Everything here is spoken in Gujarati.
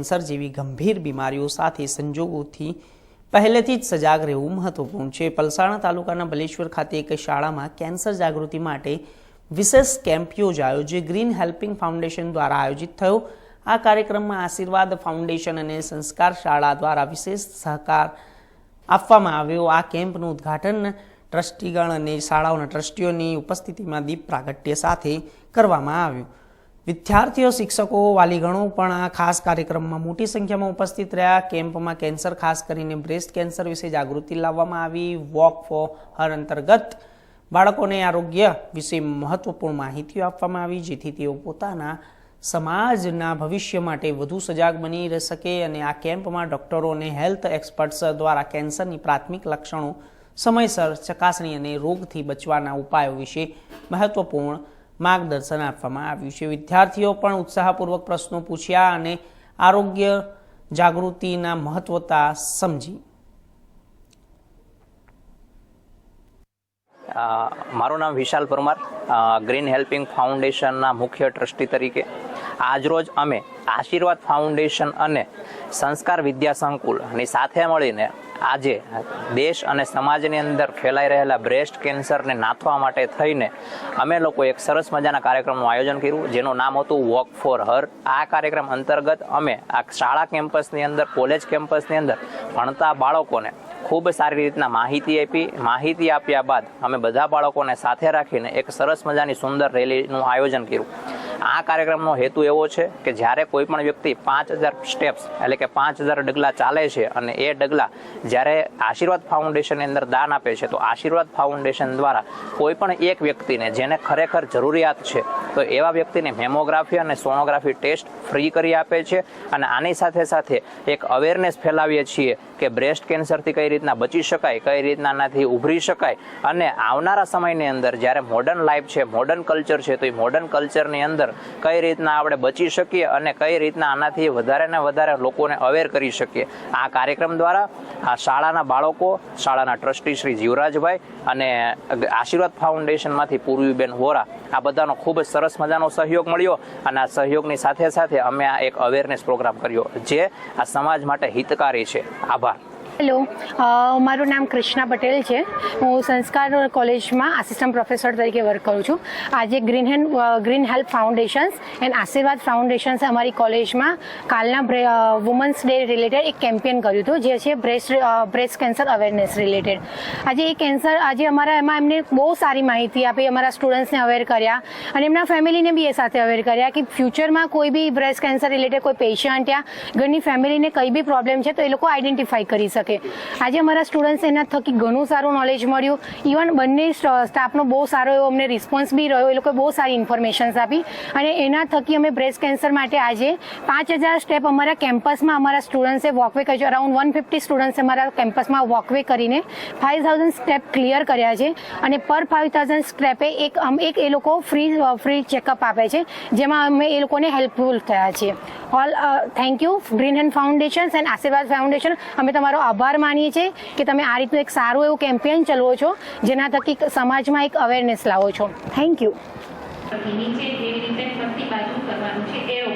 કેન્સર જેવી ગંભીર બીમારીઓ સાથે સંજોગોથી પહેલેથી જ સજાગ રહેવું મહત્વપૂર્ણ છે. પલસાણા તાલુકાના બલેશ્વર ખાતે એક શાળામાં કેન્સર જાગૃતિ માટે વિશેષ કેમ્પ યોજાયો, જે ગ્રીન હેલ્પિંગ ફાઉન્ડેશન દ્વારા આયોજિત થયો. આ કાર્યક્રમમાં આશીર્વાદ ફાઉન્ડેશન અને સંસ્કાર શાળા દ્વારા વિશેષ સહકાર આપવામાં આવ્યો. આ કેમ્પનું ઉદ્ઘાટન ટ્રસ્ટીગણ અને શાળાઓના ટ્રસ્ટીઓની ઉપસ્થિતિમાં દીપ પ્રાગટ્ય સાથે કરવામાં આવ્યું. વિદ્યાર્થીઓ, શિક્ષકો, વાલીગણો પણ આ ખાસ કાર્યક્રમમાં મોટી સંખ્યામાં ઉપસ્થિત રહ્યા. કેમ્પમાં કેન્સર, ખાસ કરીને બ્રેસ્ટ કેન્સર વિશે જાગૃતિ લાવવામાં આવી. વોક ફોર હર અંતર્ગત બાળકોને આરોગ્ય વિશે મહત્વપૂર્ણ માહિતીઓ આપવામાં આવી, જેથી તેઓ પોતાના સમાજના ભવિષ્ય માટે વધુ સજાગ બની રહી શકે અને આ કેમ્પમાં ડૉક્ટરો અને હેલ્થ એક્સપર્ટ્સ દ્વારા કેન્સરની પ્રાથમિક લક્ષણો સમયસર ચકાસણી અને રોગથી બચવાના ઉપાયો વિશે મહત્વપૂર્ણ માર્ગદર્શન આપવામાં આવ્યું છે. વિદ્યાર્થીઓ પણ ઉત્સાહપૂર્વક પ્રશ્નો પૂછ્યા અને આરોગ્ય જાગૃતિના મહત્વતા સમજી. મારું નામ વિશાલ પરમાર ગ્રીન હેલ્પિંગ ફાઉન્ડેશનના મુખ્ય ટ્રસ્ટી તરીકે. આજરોજ અમે આશીર્વાદ ફાઉન્ડેશન અને સંસ્કાર વિદ્યા સંકુલની સાથે મળીને આજે દેશ અને સમાજની અંદર ફેલાઈ રહેલા બ્રેસ્ટ કેન્સરને નાથવા માટે થઈને અમે લોકો એક સરસ મજાના કાર્યક્રમનું આયોજન કર્યું, જેનું નામ હતું વોક ફોર હર આ કાર્યક્રમ અંતર્ગત અમે આ શાળા કેમ્પસની અંદર, કોલેજ કેમ્પસની અંદર ભણતા બાળકોને ખૂબ સારી રીતના માહિતી આપી. માહિતી આપ્યા બાદ અમે બધા બાળકોને સાથે રાખીને એક સરસ મજાની સુંદર રેલીનું આયોજન કર્યું. આ કાર્યક્રમનો હેતુ એવો છે કે જ્યારે કોઈ પણ વ્યક્તિ પાંચ હજાર સ્ટેપ્સ એટલે કે પાંચ હજાર ડગલા ચાલે છે અને એ ડગલા જ્યારે આશીર્વાદ ફાઉન્ડેશનની અંદર દાન આપે છે, તો આશીર્વાદ ફાઉન્ડેશન દ્વારા કોઈ પણ એક વ્યક્તિને જેને ખરેખર જરૂરિયાત છે તો એવા વ્યક્તિને મેમોગ્રાફી અને સોનોગ્રાફી ટેસ્ટ ફ્રી કરી આપે છે અને આની સાથે સાથે એક અવેરનેસ ફેલાવીએ છીએ કે બ્રેસ્ટ કેન્સરથી કઈ રીતના બચી શકાય, કઈ રીતના આનાથી ઉભરી શકાય અને આવનારા સમયની અંદર જ્યારે મોડર્ન લાઈફ છે મોડર્ન કલ્ચર છે, તો એ મોડર્ન કલ્ચરની અંદર કઈ રીતના આપણે બચી શકીએ અને કઈ રીતના આનાથી વધારે ને વધારે લોકોને અવેર કરી શકીએ. આ કાર્યક્રમ દ્વારા આ શાળાના બાળકો, શાળાના ટ્રસ્ટી શ્રી જીવરાજભાઈ અને આશીર્વાદ ફાઉન્ડેશનમાંથી પૂર્વીબેન વોરા આ બધાનો ખૂબ જ સરસ મજાનો સહયોગ મળ્યો અને આ સહયોગની સાથે સાથે અમે આ એક અવેરનેસ પ્રોગ્રામ કર્યો, જે આ સમાજ માટે હિતકારી છે. આભાર. હેલો. મારું નામ કૃષ્ણા પટેલ છે. હું સંસ્કાર કોલેજમાં આસિસ્ટન્ટ પ્રોફેસર તરીકે વર્ક કરું છું. આજે green hand green help foundations and Ashirwad foundations અમારી કોલેજમાં કાલના વુમન્સ ડે રિલેટેડ એક કેમ્પેન કર્યું હતું, જે છે breast breast cancer awareness related આજે એ કેન્સર આજે અમારા એમાં એમને બહુ સારી માહિતી આપી, અમારા સ્ટુડન્ટ્સને અવેર કર્યા અને એમના ફેમિલીને બી એ સાથે અવેર કર્યા કે ફ્યુચરમાં કોઈ બી બ્રેસ્ટ કેન્સર રિલેટેડ કોઈ પેશન્ટ યા ઘરની ફેમિલીને કઈ બી પ્રોબ્લેમ છે તો એ લોકો આઈડેન્ટિફાઈ કરી શકે. આજે અમારા સ્ટુડન્ટ્સ એના થકી ઘણું સારું નોલેજ મળ્યું. ઇવન બંને સ્ટાફનો બહુ સારો એવો અમને રિસ્પોન્સ બી રહ્યો. એ લોકોએ બહુ સારી ઇન્ફોર્મેશન્સ આપી. અને એના થકી અમે બ્રેસ્ટ કેન્સર માટે આજે પાંચ હજાર સ્ટેપ અમારા કેમ્પસમાં અમારા સ્ટુડન્ટ્સે વોકવે કર્યો અરાઉન્ડ વન ફિફ્ટી સ્ટુડન્ટ્સે અમારા કેમ્પસમાં વોકવે કરીને ફાઇવ થાઉઝન્ડ સ્ટેપ ક્લિયર કર્યા છે. અને પર ફાઇવ થાઉઝન્ડ સ્ટેપે એક એક એ લોકો ફ્રી ફ્રી ચેકઅપ આપે છે. જેમાં અમે એ લોકોને હેલ્પફુલ થયા છીએ. All thank you green hand foundation and Ashirwad foundation અમે તમારો આભાર માનીએ છીએ કે તમે આ રીતનું એક સારું એવું કેમ્પેન ચલાવો છો, જેના થકી સમાજમાં એક અવેરનેસ લાવો છો. થેન્ક યુ નીચે જેવી રીતે ફરતી બાજુ કરવાનું છે એરો